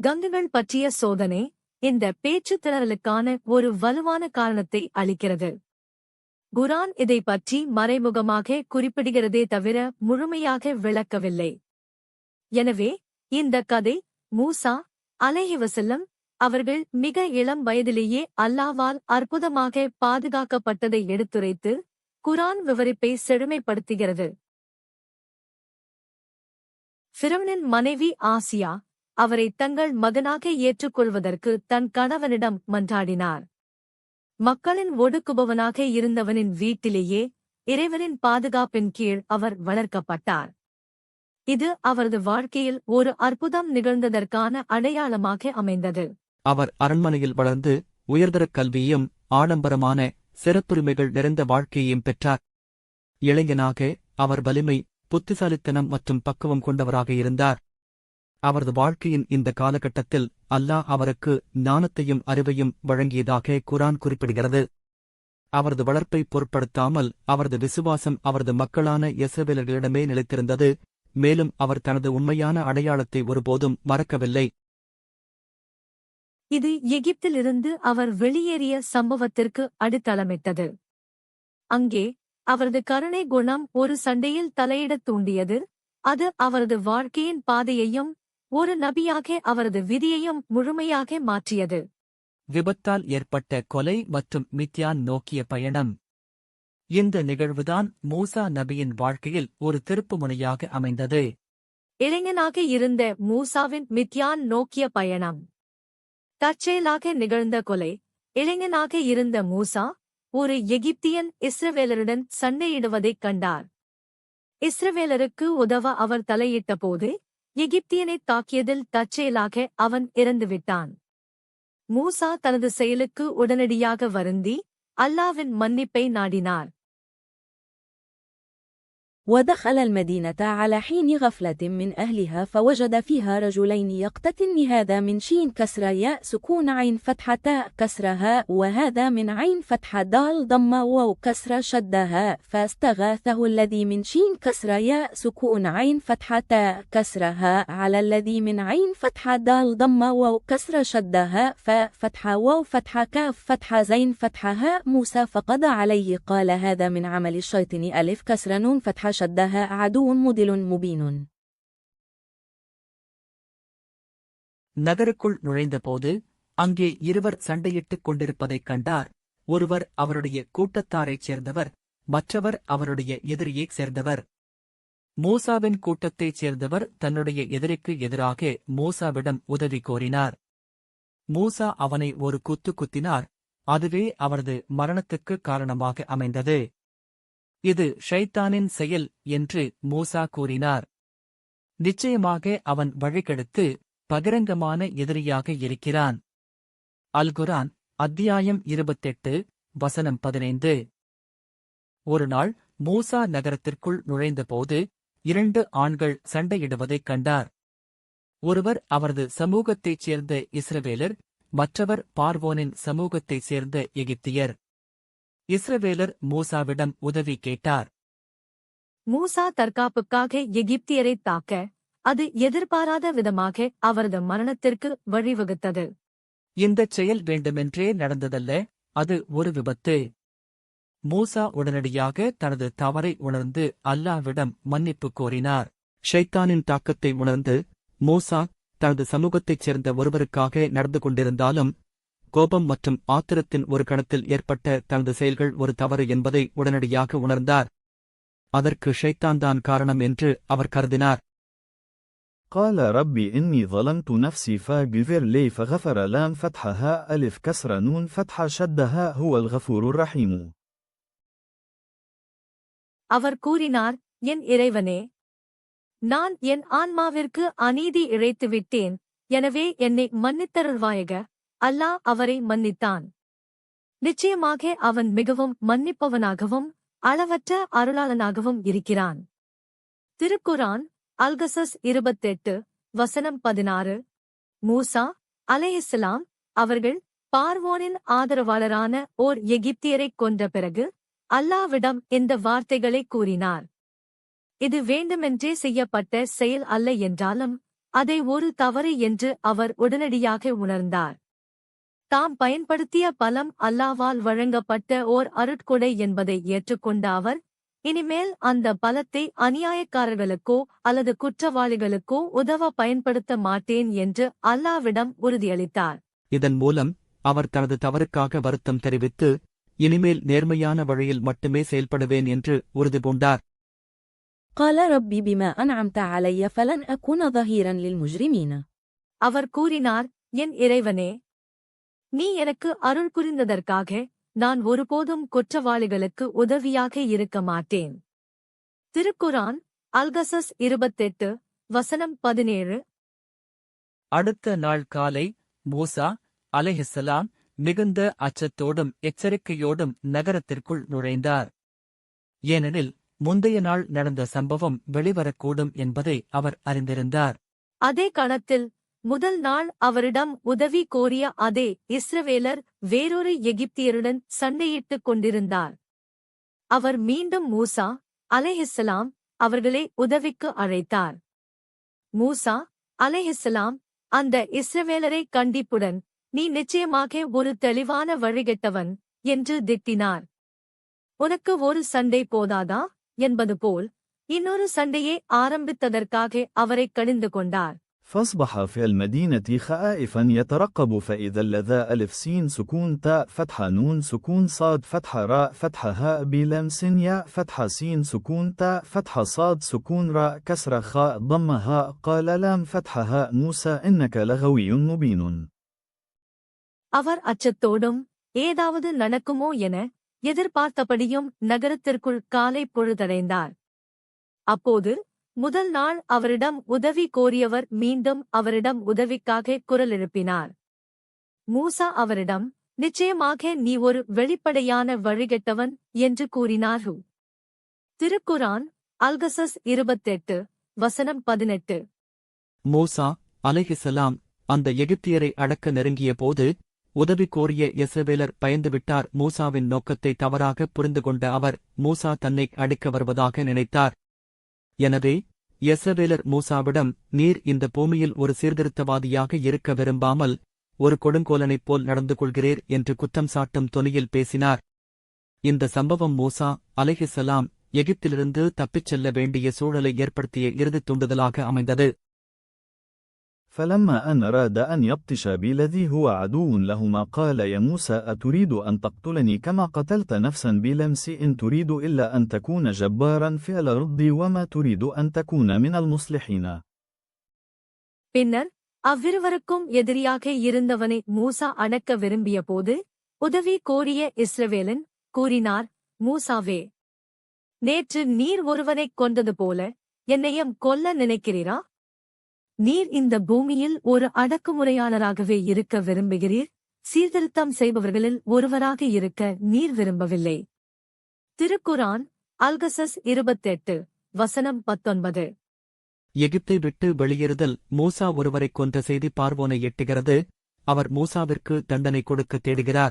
கங்குகள் பற்றிய சோதனை இந்த பேச்சுத்திறலுக்கான ஒரு வலுவான காரணத்தை அளிக்கிறது. குரான் இதை பற்றி மறைமுகமாக குறிப்பிடுகிறதே தவிர முழுமையாக விளக்கவில்லை. எனவே இந்த கதை மூசா அலேஹிவசல்லம் அவர்கள் மிக இளம் வயதிலேயே அல்லாவால் அற்புதமாக பாதுகாக்கப்பட்டதை எடுத்துரைத்து குரான் விவரிப்பை செழுமைப்படுத்துகிறது. மனைவி ஆசியா அவரை தங்கள் மகனாக ஏற்றுக்கொள்வதற்கு தன் கணவனிடம் மன்றாடினார். மக்களின் ஒடுக்குபவனாக இருந்தவனின் வீட்டிலேயே இறைவனின் பாதுகாப்பின் கீழ் அவர் வளர்க்கப்பட்டார். இது அவரது வாழ்க்கையில் ஒரு அற்புதம் நிகழ்ந்ததற்கான அடையாளமாக அமைந்தது. அவர் அரண்மனையில் வளர்ந்து உயர்தர கல்வியும் ஆடம்பரமான சிறப்புரிமைகள் நிறைந்த வாழ்க்கையையும் பெற்றார். இளைஞனாக அவர் வலிமை புத்திசாலித்தனம் மற்றும் பக்குவம் கொண்டவராக இருந்தார். அவரது வாழ்க்கையின் இந்த காலகட்டத்தில் அல்லாஹ் அவருக்கு ஞானத்தையும் அறிவையும் வழங்கியதாக குரான் குறிப்பிடுகிறது. அவரது வளர்ப்பை பொருட்படுத்தாமல் அவரது விசுவாசம் அவரது மக்களான இஸ்ரவேலர்களிடமே நிலைத்திருந்தது. மேலும் அவர் தனது உண்மையான அடையாளத்தை ஒருபோதும் மறக்கவில்லை. இது எகிப்திலிருந்து அவர் வெளியேறிய சம்பவத்திற்கு அடித்தளமிட்டது. அங்கே அவரது கருணை குணம் ஒரு சண்டையில் தலையிடத் தூண்டியது. அது அவரது வாழ்க்கையின் பாதையையும் ஒரு நபியாக அவரது விதியையும் முழுமையாக மாற்றியது. விபத்தால் ஏற்பட்ட கொலை மற்றும் மித்யான் நோக்கிய பயணம். இந்த நிகழ்வுதான் மூசா நபியின் வாழ்க்கையில் ஒரு திருப்புமுனையாக அமைந்தது. இளைஞனாக இருந்த மூசாவின் மித்யான் நோக்கிய பயணம். தற்செயலாக நிகழ்ந்த கொலை. இளைஞனாக இருந்த மூசா ஒரு எகிப்தியன் இஸ்ரவேலருடன் சண்டையிடுவதைக் கண்டார். இஸ்ரவேலருக்கு உதவ அவர் தலையிட்டபோது எகிப்தியனைத் தாக்கியதில் தற்செயலாக அவன் இறந்துவிட்டான். மூசா தனது செயலுக்கு உடனடியாக வருந்தி அல்லாவின் மன்னிப்பை நாடினார். ودخل المدينة على حين غفلة من أهلها فوجد فيها رجلين يقتتلن هذا من شين كسر ياء سكون عين فتحة تاء كسر هاء وهذا من عين فتحة دال ضم واو كسر شد هاء فاستغاثه الذي من شين كسر ياء سكون عين فتحة تاء كسر هاء على الذي من عين فتحة دال ضم واو كسر شد هاء فاء فتحة واو فتحة كاف فتحة زين فتحة هاء موسى فقضى عليه قال هذا من عمل الشيطان ألف كسر نون فتحة شدها عدو مدل مبين நகருக்குள் நுழைந்தபோது அங்கே இருவர் சண்டையிட்டுக் கொண்டிருப்பதைக் கண்டார் ஒருவர் அவருடைய கூட்டத்தாரைச் சேர்ந்தவர் மற்றவர் அவருடைய எதிரியைச் சேர்ந்தவர் மூசாவின் கூட்டத்தைச் சேர்ந்தவர் தன்னுடைய எதிரிக்கு எதிராக மூசாவிடம் உதவி கோரினார் மூசா அவனை ஒரு குத்து குத்தினார் அதுவே அவரது மரணத்துக்கு காரணமாக அமைந்தது இது ஷைத்தானின் செயல் என்று மூசா கூறினார். நிச்சயமாக அவன் வழிகெடுத்து பகிரங்கமான எதிரியாக இருக்கிறான். அல்குரான் அத்தியாயம் இருபத்தெட்டு வசனம் பதினைந்து. ஒருநாள் மூசா நகரத்திற்குள் நுழைந்தபோது இரண்டு ஆண்கள் சண்டையிடுவதைக் கண்டார். ஒருவர் அவரது சமூகத்தைச் சேர்ந்த இஸ்ரவேலர் மற்றவர் பார்வோனின் சமூகத்தைச் சேர்ந்த எகிப்தியர். இஸ்ரவேலர் மூசாவிடம் உதவி கேட்டார். மூசா தற்காப்புக்காக எகிப்தியரைத் தாக்க அது எதிர்பாராத விதமாக அவரது மரணத்திற்கு வழிவகுத்தது. இந்தச் செயல் வேண்டுமென்றே நடந்ததல்ல அது ஒரு விபத்து. மூசா உடனடியாக தனது தவறை உணர்ந்து அல்லாவிடம் மன்னிப்பு கோரினார். ஷைத்தானின் தாக்கத்தை உணர்ந்து மூசா தனது சமூகத்தைச் சேர்ந்த ஒருவருக்காக நடந்து கொண்டிருந்தாலும் கோபம் மற்றும் ஆத்திரத்தின் ஒரு கணத்தில் ஏற்பட்ட தனது செயல்கள் ஒரு தவறு என்பதை உடனடியாக உணர்ந்தார் அதற்கு ஷைத்தான் தான் காரணம் என்று அவர் கருதினார் قال رب إني ظلمت نفسي فاغفر لي فغفر لام فتح هاء ألف كسر نون فتح شد هاء هو الغفور الرحيم அவர் கூறினார் என் இறைவனே நான் என் ஆன்மாவிற்கு அநீதி இழைத்து விட்டேன் எனவே என்னை மன்னித்தருள்வாயக அல்லாஹ் அவரை மன்னித்தான். நிச்சயமாக அவன் மிகவும் மன்னிப்பவனாகவும் அளவற்ற அருளாளனாகவும் இருக்கிறான். திருக்குரான் அல்கசஸ் இருபத்தெட்டு வசனம் பதினாறு. மூசா அலைஹிஸ்ஸலாம் அவர்கள் பார்வோனின் ஆதரவாளரான ஓர் எகிப்தியரைக் கொன்ற பிறகு அல்லாவிடம் இந்த வார்த்தைகளை கூறினார். இது வேண்டுமென்றே செய்யப்பட்ட செயல் அல்ல என்றாலும் அதை ஒரு தவறு என்று அவர் உடனடியாக உணர்ந்தார். தாம் பயன்படுத்திய பலம் அல்லாவால் வழங்கப்பட்ட ஓர் அருட்கொடை என்பதை ஏற்றுக்கொண்ட அவர் இனிமேல் அந்த பலத்தை அநியாயக்காரர்களுக்கோ அல்லது குற்றவாளிகளுக்கோ உதவ பயன்படுத்த மாட்டேன் என்று அல்லாவிடம் உறுதியளித்தார் இதன் மூலம் அவர் தனது தவறுக்காக வருத்தம் தெரிவித்து இனிமேல் நேர்மையான வழியில் மட்டுமே செயல்படுவேன் என்று உறுதி பூண்டார் قال ربي بما أنعمت علي فلن أكون ظهيرا للمجرمين அவர் கூறினார் என் இறைவனே நீ எனக்கு அருள் புரிந்ததற்காக நான் ஒருபோதும் குற்றவாளிகளுக்கு உதவியாக இருக்க மாட்டேன். திருக்குரான் அல்கசஸ் இருபத்தெட்டு வசனம் பதினேழு. அடுத்த நாள் காலை மூசா அலைஹிஸ்ஸலாம் மிகுந்த அச்சத்தோடும் எச்சரிக்கையோடும் நகரத்திற்குள் நுழைந்தார். ஏனெனில் முந்தைய நாள் நடந்த சம்பவம் வெளிவரக்கூடும் என்பதை அவர் அறிந்திருந்தார். அதே கணத்தில் முதல் நாள் அவரிடம் உதவி கோரிய அதே இஸ்ரவேலர் வேறொரு எகிப்தியருடன் சண்டையிட்டுக் கொண்டிருந்தார். அவர் மீண்டும் மூசா அலைஹிஸ்ஸலாம் அவர்களை உதவிக்கு அழைத்தார். மூசா அலைஹிஸ்ஸலாம் அந்த இஸ்ரவேலரை கண்டிப்புடன் நீ நிச்சயமாக ஒரு தெளிவான வழிகெட்டவன் என்று திட்டினார். உனக்கு ஒரு சண்டை போதாதா? என்பது போல் இன்னொரு சண்டையை ஆரம்பித்ததற்காக அவரை கடிந்து கொண்டார். فاصبح في المدينة خائفا يترقب فإذا اللذا ألف سين سكون تاء فتحة نون سكون صاد فتحة راء فتحة هاء بلمس ياء فتحة سين سكون تاء فتحة صاد سكون راء كسرة خاء ضم هاء قال لام فتحة هاء موسى إنك لغوي مبين அவர் அச்சத்தோடும் ஏதாவது நடக்குமோ என எதிர்பார்த்தபடியும் நகரத்திற்குள் காலை பொழுதடைந்தார் அப்போது முதல் நாள் அவரிடம் உதவி கோரியவர் மீண்டும் அவரிடம் உதவிக்காக குரல் எழுப்பினார் மூசா அவரிடம் நிச்சயமாக நீ ஒரு வெளிப்படையான வழிகெட்டவன் என்று கூறினார். திருக்குரான் அல்கசஸ் இருபத்தெட்டு வசனம் பதினெட்டு. மூசா அலைஹிசலாம் அந்த எகிப்தியரை அடக்க நெருங்கிய போது உதவி கோரிய எசவேலர் பயந்துவிட்டார். மூசாவின் நோக்கத்தை தவறாக புரிந்து கொண்ட அவர் மூசா தன்னை அடிக்க வருவதாக நினைத்தார். எனவே எசவேலர் மூசாவிடம் நீர் இந்த பூமியில் ஒரு சீர்திருத்தவாதியாக இருக்க விரும்பாமல் ஒரு கொடுங்கோலனைப் போல் நடந்து கொள்கிறீர் என்று குற்றம் சாட்டும் தொனியில் பேசினார். இந்த சம்பவம் மூசா அலைஹிசலாம் எகிப்திலிருந்து தப்பிச் செல்ல வேண்டிய சூழலை ஏற்படுத்திய இறுதித் தூண்டுதலாக அமைந்தது. فلما أن أراد أن يبطش بالذي هو عدو لهما قال يا موسى أتريد أن تقتلني كما قتلت نفسا بلمس إن تريد إلا أن تكون جبارا في الأرض وما تريد أن تكون من المصلحين பின்னர் அவ்விருவருக்கும் எதிரியாக இருந்தவனை மூசா அடக்க விரும்பியபோது உதவி கோரிய இஸ்ரவேலன் கூறினார் மூசாவே நேற்று நீர் ஒருவனைக் கொண்டது போல என்னையும் கொல்ல நினைக்கிறீரா நீர் இந்த பூமியில் ஒரு அடக்குமுறையாளராகவே இருக்க விரும்புகிறீர். சீர்திருத்தம் செய்பவர்களில் ஒருவராக இருக்க நீர் விரும்பவில்லை. திருக்குரான் அல்கசஸ் இருபத்தெட்டு வசனம் பத்தொன்பது. எகிப்தை விட்டு வெளியேறுதல் மூசா ஒருவரைக் கொன்ற செய்தி பார்வோனை எட்டுகிறது. அவர் மூசாவிற்கு தண்டனை கொடுக்க தேடுகிறார்.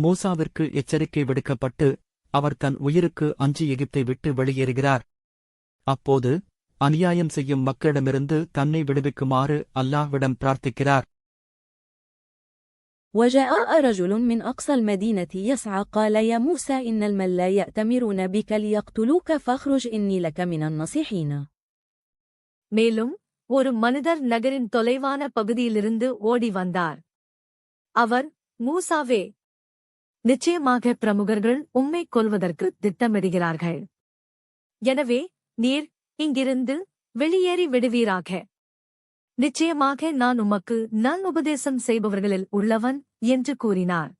மூசாவிற்கு எச்சரிக்கை விடுக்கப்பட்டு அவர் தன் உயிருக்கு அஞ்சு எகிப்தை விட்டு வெளியேறுகிறார். அப்போது அநியாயம் செய்யும் மக்களிடமிருந்து தன்னை விடுவிக்குமாறு அல்லாஹ்விடம் பிரார்த்திக்கிறார் وجاء رجل من أقصى المدينة يسعى قال يا موسى إن الملا يأتمرون بك ليقتلوك فاخرج إني لك من النصيحين மேலும் ஒரு மனிதர் நகரின் தொலைவான பகுதியிலிருந்து ஓடி வந்தார் அவர் மூசாவே நிச்சயமாக பிரமுகர்கள் உம்மை கொல்வதற்கு திட்டமிடுகிறார்கள் எனவே நீர் இங்கிருந்து வெளியேறி விடுவீராக. நிச்சயமாக நான் உமக்கு நல் உபதேசம் செய்பவர்களில் உள்ளவன் என்று கூறினார்.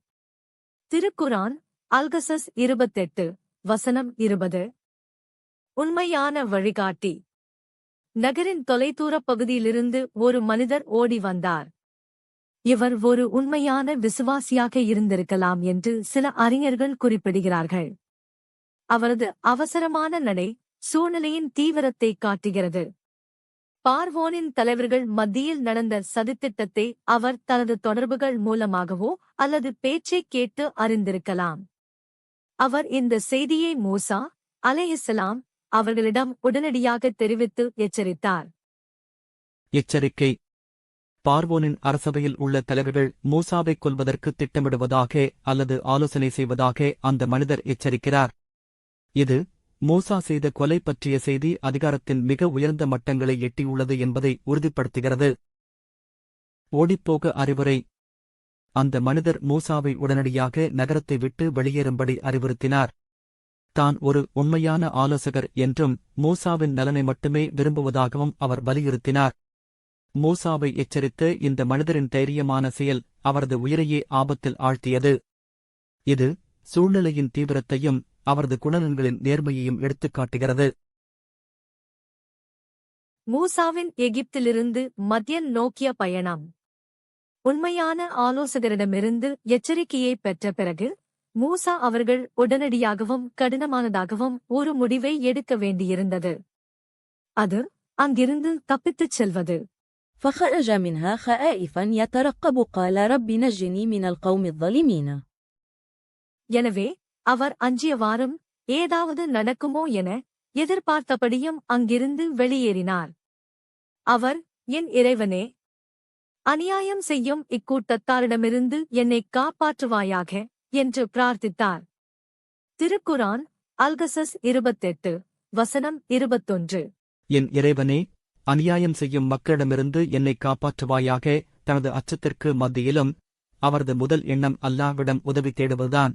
திருக்குரான் அல்கசஸ் இருபத்தெட்டு வசனம் இருபது. உண்மையான வழிகாட்டி. நகரின் தொலைதூரப் பகுதியிலிருந்து ஒரு மனிதர் ஓடி வந்தார். இவர் ஒரு உண்மையான விசுவாசியாக இருந்திருக்கலாம் என்று சில அறிஞர்கள் குறிப்பிடுகிறார்கள். அவரது அவசரமான நடை சூழ்நிலையின் தீவிரத்தை காட்டுகிறது. பார்வோனின் தலைவர்கள் மத்தியில் நடந்த சதித்திட்டத்தை அவர் தனது தொடர்புகள் மூலமாகவோ அல்லது பேச்சைக் கேட்டு அறிந்திருக்கலாம். அவர் இந்த செய்தியை மூசா அலைஹிஸ்ஸலாம் அவர்களிடம் உடனடியாக தெரிவித்து எச்சரித்தார். எச்சரிக்கை. பார்வோனின் அரசவையில் உள்ள தலைவர்கள் மூசாவை கொல்வதற்கு திட்டமிடுவதாக அல்லது ஆலோசனை செய்வதாக அந்த மனிதர் எச்சரிக்கிறார். இது மூசா செய்த கொலை பற்றிய செய்தி அதிகாரத்தின் மிக உயர்ந்த மட்டங்களை எட்டியுள்ளது என்பதை உறுதிப்படுத்துகிறது. ஓடிப்போக அறிவுரை. அந்த மனிதர் மூசாவை உடனடியாக நகரத்தை விட்டு வெளியேறும்படி அறிவுறுத்தினார். தான் ஒரு உண்மையான ஆலோசகர் என்றும் மூசாவின் நலனை மட்டுமே விரும்புவதாகவும் அவர் வலியுறுத்தினார். மூசாவை எச்சரித்து இந்த மனிதரின் தைரியமான செயல் அவரது உயிரையே ஆபத்தில் ஆழ்த்தியது. இது சூழ்நிலையின் தீவிரத்தையும் அவரது குணநலன்களின் நேர்மையையும் எடுத்துக்காட்டுகிறது மூசாவின் எகிப்திலிருந்து மத்தியன் நோக்கிய பயணம் உண்மையான ஆலோசகரிடமிருந்து எச்சரிக்கையை பெற்ற பிறகு மூசா அவர்கள் உடனடியாகவும் கடினமானதாகவும் ஒரு முடிவை எடுக்க வேண்டியிருந்தது அது அங்கிருந்து தப்பித்துச் செல்வது فخرج منها خائفا يترقب قال رب نجني من القوم الظالمين எனவே அவர் அஞ்சியவாறும் ஏதாவது நடக்குமோ என எதிர்பார்த்தபடியும் அங்கிருந்து வெளியேறினார். அவர் என் இறைவனே அநியாயம் செய்யும் இக்கூட்டத்தாரிடமிருந்து என்னை காப்பாற்றுவாயாக என்று பிரார்த்தித்தார். திருக்குரான் அல்கசஸ் இருபத்தெட்டு வசனம் இருபத்தொன்று. என் இறைவனே அநியாயம் செய்யும் மக்களிடமிருந்து என்னை காப்பாற்றுவாயாக? தனது அச்சத்திற்கு மத்தியிலும் அவரது முதல் எண்ணம் அல்லாவிடம் உதவி தேடுவதுதான்.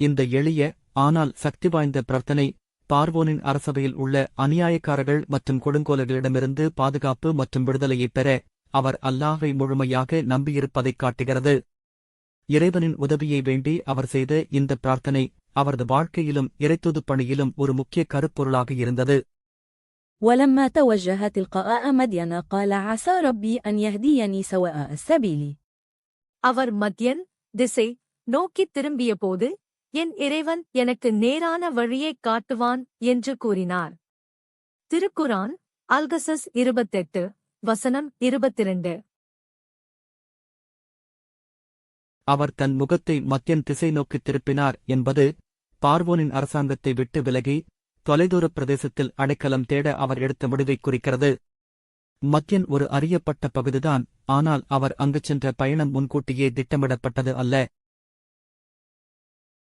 இந்த எளிய ஆனால் சக்தி வாய்ந்த பிரார்த்தனை பார்வோனின் அரசவையில் உள்ள அநியாயக்காரர்கள் மற்றும் கொடுங்கோலர்களிடமிருந்து பாதுகாப்பு மற்றும் விடுதலையைப் பெற அவர் அல்லாஹை முழுமையாக நம்பியிருப்பதைக் காட்டுகிறது இறைவனின் உதவியை வேண்டி அவர் செய்த இந்த பிரார்த்தனை அவரது வாழ்க்கையிலும் இறைத்துதுப் பணியிலும் ஒரு முக்கிய கருப்பொருளாக இருந்தது ولما توجه تلقاء مدين قال عسى ربي أن يهديني سواء السبيل அவர் மத்யன் திசை நோக்கித் திரும்பியபோது என் இறைவன் எனக்கு நேரான வழியைக் காட்டுவான் என்று கூறினார். திருக்குரான் அல்கசஸ் இருபத்தெட்டு வசனம் இருபத்திரண்டு. அவர் தன் முகத்தை மத்தியன் திசை நோக்கித் திருப்பினார் என்பது பார்வோனின் அரசாங்கத்தை விட்டு விலகி தொலைதூரப் பிரதேசத்தில் அடைக்கலம் தேட அவர் எடுத்த முடிவைக் குறிக்கிறது. மத்தியன் ஒரு அறியப்பட்ட பகுதிதான் ஆனால் அவர் அங்குச் சென்ற பயணம் முன்கூட்டியே திட்டமிடப்பட்டது அல்ல.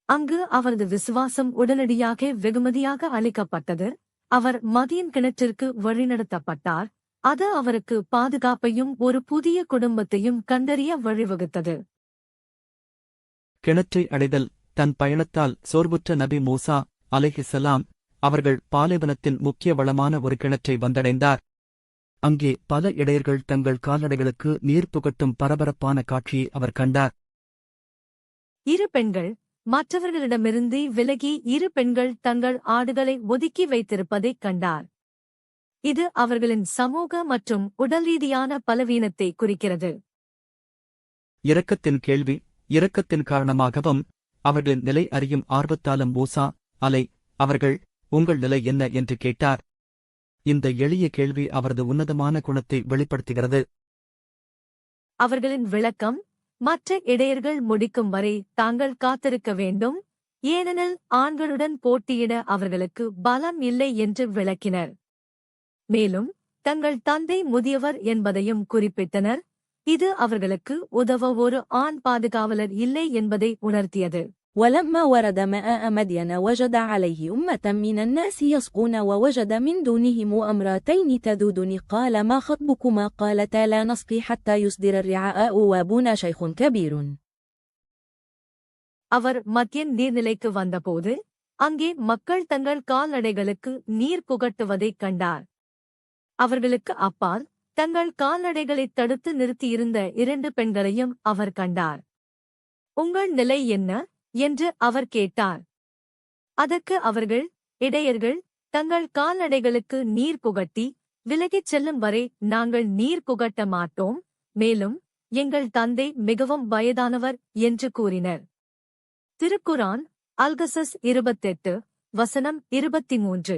அங்கு அவரது விசுவாசம் உடனடியாக வெகுமதியாக அளிக்கப்பட்டது. அவர் மதியின் கிணற்றிற்கு வழிநடத்தப்பட்டார். அது அவருக்கு பாதுகாப்பையும் ஒரு புதிய குடும்பத்தையும் கண்டறிய வழிவகுத்தது. கிணற்றை அடைதல் தன் பயணத்தால் சோர்வுற்ற நபி மூசா அலைஹிஸ்ஸலாம் அவர்கள் பாலைவனத்தின் முக்கிய வளமான ஒரு கிணற்றை வந்தடைந்தார். அங்கே பல இடையர்கள் தங்கள் கால்நடைகளுக்கு நீர் புகட்டும் பரபரப்பான காட்சியை அவர் கண்டார். இரு பெண்கள் மற்றவர்களிடமிருந்து விலகி இரு பெண்கள் தங்கள் ஆடுகளை ஒதுக்கி வைத்திருப்பதைக் கண்டார். இது அவர்களின் சமூக மற்றும் உடல் ரீதியான பலவீனத்தை குறிக்கிறது. இரக்கத்தின் கேள்வி இரக்கத்தின் காரணமாகவும் அவர்களின் நிலை அறியும் ஆர்வத்தாலும் மூசா அலை அவர்கள் உங்கள் நிலை என்ன என்று கேட்டார். இந்த எளிய கேள்வி அவரது உன்னதமான குணத்தை வெளிப்படுத்துகிறது. அவர்களின் விளக்கம் மற்ற இடையர்கள் முடிக்கும் வரை தாங்கள் காத்திருக்க வேண்டும். ஏனெனில் ஆண்களுடன் போட்டியிட அவர்களுக்கு பலம் இல்லை என்று விளக்கினர். மேலும் தங்கள் தந்தை முதியவர் என்பதையும் குறிப்பிட்டனர். இது அவர்களுக்கு உதவ ஒரு ஆண் பாதுகாவலர் இல்லை என்பதை உணர்த்தியது. ولما ورد ماء مدين وجد عليه أمة من الناس يسقون ووجد من دونهم أمراتين تذودن قال ما خطبكما قالتا لا نسقي حتى يصدر الرعاء وابونا شيخ كبير அவர் மத்தியன் நீர்நிலைக்கு வந்தபோது அங்கே மக்கள் தங்கள் கால்நடைகளுக்கு நீர் புகட்டுவதைக் கண்டார் அவர்களுக்கு அப்பால் தங்கள் கால்நடைகளைத் தடுத்து நிறுத்தியிருந்த இரண்டு பெண்களையும் அவர் கண்டார் உங்கள் நிலை என்ன என்று அவர் கேட்டார். அதற்கு அவர்கள் இடையர்கள் தங்கள் கால்நடைகளுக்கு நீர் புகட்டி விலகிச் செல்லும் வரை நாங்கள் நீர் புகட்ட மாட்டோம் மேலும் எங்கள் தந்தை மிகவும் வயதானவர் என்று கூறினர். திருக்குரான் அல்கசஸ் இருபத்தெட்டு வசனம் இருபத்தி மூன்று.